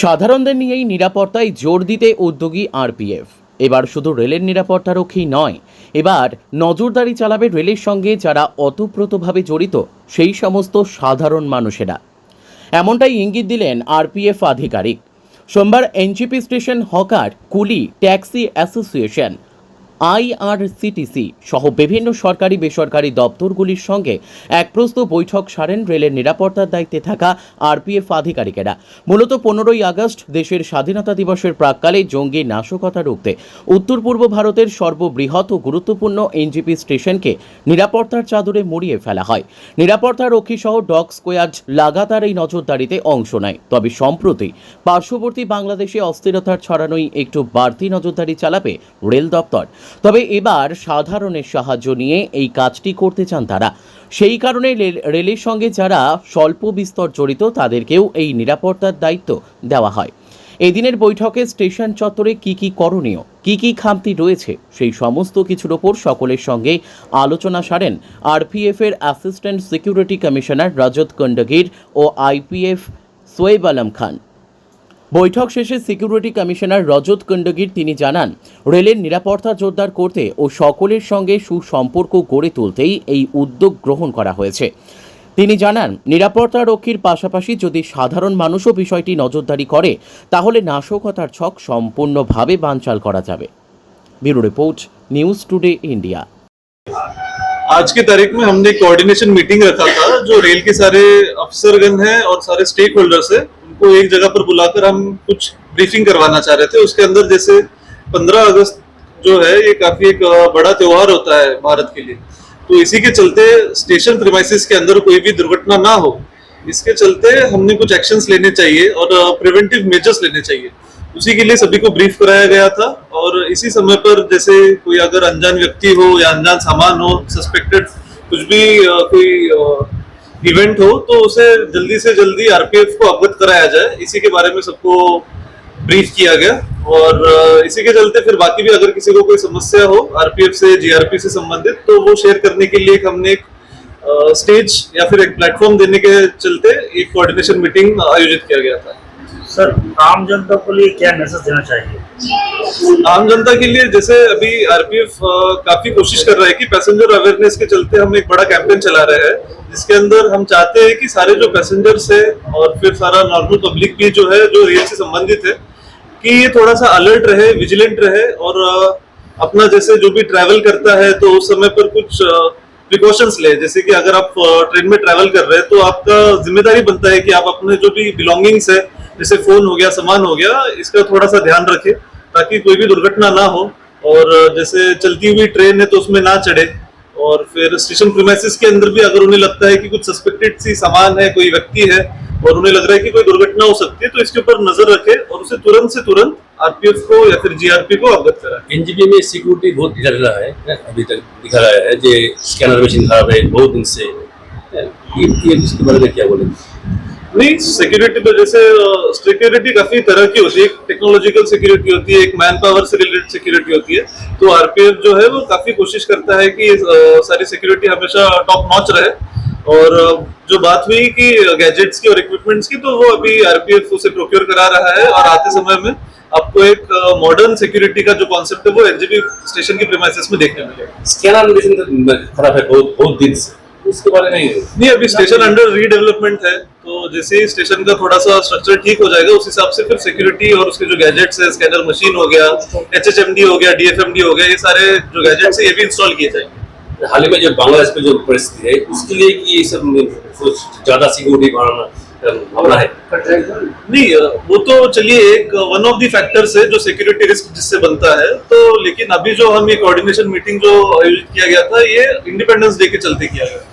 সাধারণদের নিয়েই নিরাপত্তায় জোর দিতে উদ্যোগী আরপিএফ। এবার শুধু রেলের নিরাপত্তারক্ষী নয়, এবার নজরদারি চালাবে রেলের সঙ্গে যারা অতপ্রতভাবে জড়িত, সেই সমস্ত সাধারণ মানুষেরা। এমনটাই ইঙ্গিত দিলেন আরপিএফ আধিকারিক। সোমবার এনজিপি স্টেশন হকার কুলি ট্যাক্সি অ্যাসোসিয়েশন আইআরসিটিসি সহ বিভিন্ন সরকারি বেসরকারি দপ্তরগুলির সঙ্গে এক প্রস্ত বৈঠক সারেন রেলের নিরাপত্তার দায়িত্বে থাকা আরপিএফ আধিকারিকেরা। মূলত পনেরোই আগস্ট দেশের স্বাধীনতা দিবসের প্রাককালে জঙ্গি নাশকতা রুখতে উত্তর পূর্ব ভারতের সর্ববৃহৎ ও গুরুত্বপূর্ণ এনজিপি স্টেশনকে নিরাপত্তার চাদরে মুড়িয়ে ফেলা হয়। নিরাপত্তা রক্ষী সহ ডগ স্কোয়াড লাগাতার এই নজরদারিতে অংশ নেয়। তবে সম্প্রতি পার্শ্ববর্তী বাংলাদেশে অস্থিরতার ছড়ানোই একটু বাড়তি নজরদারি চালাবে রেল দপ্তর। তবে এবার সাধারণের সাহায্য নিয়ে এই কাজটি করতে চান তারা। সেই কারণে রেল- রেলের সঙ্গে যারা স্বল্প বিস্তর জড়িত, তাদেরকেও এই নিরাপত্তার দায়িত্ব দেওয়া হয়। এদিনের বৈঠকে স্টেশন চত্বরে কি কি করণীয়, কি কি খামতি রয়েছে, সেই সমস্ত কিছুর ওপর সকলের সঙ্গে আলোচনা সারেন আরপিএফ এর assistant security commissioner Rajat Kondgir ও আইপিএফ সোয়েব আলম খান। বৈঠক শেষে সিকিউরিটি কমিশনার রজত কন্ডগির তিনি জানান রেলের নিরাপত্তা জোরদার করতে ও সকলের সঙ্গে সুসম্পর্ক গড়ে তুলতেই এই উদ্যোগ গ্রহণ করা হয়েছে তিনি জানান নিরাপত্তা রক্ষীর পাশাপাশি যদি সাধারণ মানুষও বিষয়টি নজরদারি করে তাহলে নাশকতার ছক সম্পূর্ণভাবে বানচাল করা যাবে bureau report news today India आज की तारीख में हमने कोऑर्डिनेशन मीटिंग रखा था जो रेल के सारे अफसरगण हैं और सारे स्टेक होल्डर्स हैं उनको एक जगह पर बुलाकर हम कुछ ब्रीफिंग करवाना चाह रहे थे। उसके अंदर जैसे 15 अगस्त जो है, ये काफ़ी एक बड़ा त्योहार होता है भारत के लिए। तो इसी के चलते स्टेशन प्रीमाइसिस के अंदर कोई भी दुर्घटना ना हो। इसके चलते हमने कुछ एक्शंस लेने चाहिए और प्रिवेंटिव मेजर्स लेने चाहिए। उसी के लिए सभी को ब्रीफ कराया गया था और इसी समय पर जैसे कोई अगर अनजान व्यक्ति हो या अनजान सामान हो सस्पेक्टेड कुछ भी कोई इवेंट हो तो उसे जल्दी से जल्दी आरपीएफ को अवगत कराया जाए। इसी के बारे में सबको ब्रीफ किया गया। और इसी के चलते फिर बाकी भी अगर किसी को कोई समस्या हो आरपीएफ से जीआरपी से संबंधित तो वो शेयर करने के लिए हमने एक स्टेज या फिर एक प्लेटफॉर्म देने के चलते एक कोऑर्डिनेशन मीटिंग आयोजित किया गया था। सर, आम जनता को लिए क्या मैसेज देना चाहिए? आम जनता के लिए जैसे अभी आरपीएफ काफ़ी कोशिश कर रहा है कि पैसेंजर अवेयरनेस के चलते हम एक बड़ा कैंपेन चला रहे हैं, जिसके अंदर हम चाहते हैं कि सारे जो पैसेंजर्स है और फिर सारा नॉर्मल पब्लिक भी जो है, जो रेल से संबंधित है, कि ये थोड़ा सा अलर्ट रहे विजिलेंट रहे और अपना जैसे जो भी ट्रैवल करता है तो उस समय पर कुछ प्रिकॉशंस ले। जैसे कि अगर आप ट्रेन में ट्रैवल कर रहे हैं तो आपका ज़िम्मेदारी बनता है कि आप अपने जो भी बिलोंगिंग्स है, जैसे फ़ोन हो गया, सामान हो गया, इसका थोड़ा सा ध्यान रखें। ताकि कोई भी दुर्घटना ना हो और जैसे चलती हुई ट्रेन है तो उसमें ना चढ़े और फिर स्टेशन प्रीमाइसिस के अंदर भी अगर उन्हें लगता है कि कुछ सस्पेक्टेड सी सामान है, कोई व्यक्ति है और उन्हें लग रहा है कि कोई दुर्घटना हो सकती है तो इसके ऊपर नज़र रखें और उसे तुरंत से तुरंत आरपीएफ को या फिर जीआरपी को अवगत कराएँ। एनजीपी में सिक्योरिटी बहुत ढीला रहा है अभी तक दिखा रहा है, जो स्कैनर मशीन खराब है, बहुत दिन से ये इसके बारे में क्या बोलेंगे? नहीं सिक्योरिटी तो जैसे सिक्योरिटी काफ़ी तरह की होती है। टेक्नोलॉजिकल सिक्योरिटी होती है, एक मैन पावर से रिलेटेड सिक्योरिटी होती है। तो आरपीएफ जो है, वो काफ़ी कोशिश करता है कि सारी सिक्योरिटी हमेशा टॉप नॉच रहे। और जो बात हुई कि गैजेट्स की और इक्विपमेंट्स की तो वो अभी आरपीएफ उसे प्रोक्योर करा रहा है। और आते समय में आपको एक मॉडर्न सिक्योरिटी का जो कॉन्सेप्ट है, वो एनजीबी स्टेशन की प्रीमाइसिस में देखने मिलेगा। स्कैनर खराब है, बहुत बहुत दिन से। उसके बारे में नहीं। अभी स्टेशन अंडर रीडेवलपमेंट है तो जैसे ही स्टेशन का थोड़ा सा स्ट्रक्चर ठीक हो जाएगा उस हिसाब से फिर सिक्योरिटी और उसके जो गैजेट्स है स्कैनर मशीन हो गया एच एच एम डी हो गया डीएफएमडी हो गया ये सारे जो गैजेट्स है ये भी इंस्टॉल किए जाएँगे। हाल ही में जो बांग्लादेश में जो परिस्थिति है उसके लिए कि ये सब कुछ ज़्यादा सिक्योरिटी बढ़ाना है? नहीं वो तो चलिए एक वन ऑफ़ दी फैक्टर्स है जो सिक्योरिटी रिस्क जिससे बनता है तो लेकिन अभी जो हम ये कोऑर्डिनेशन मीटिंग जो आयोजित किया गया था ये इंडिपेंडेंस डे के चलते किया गया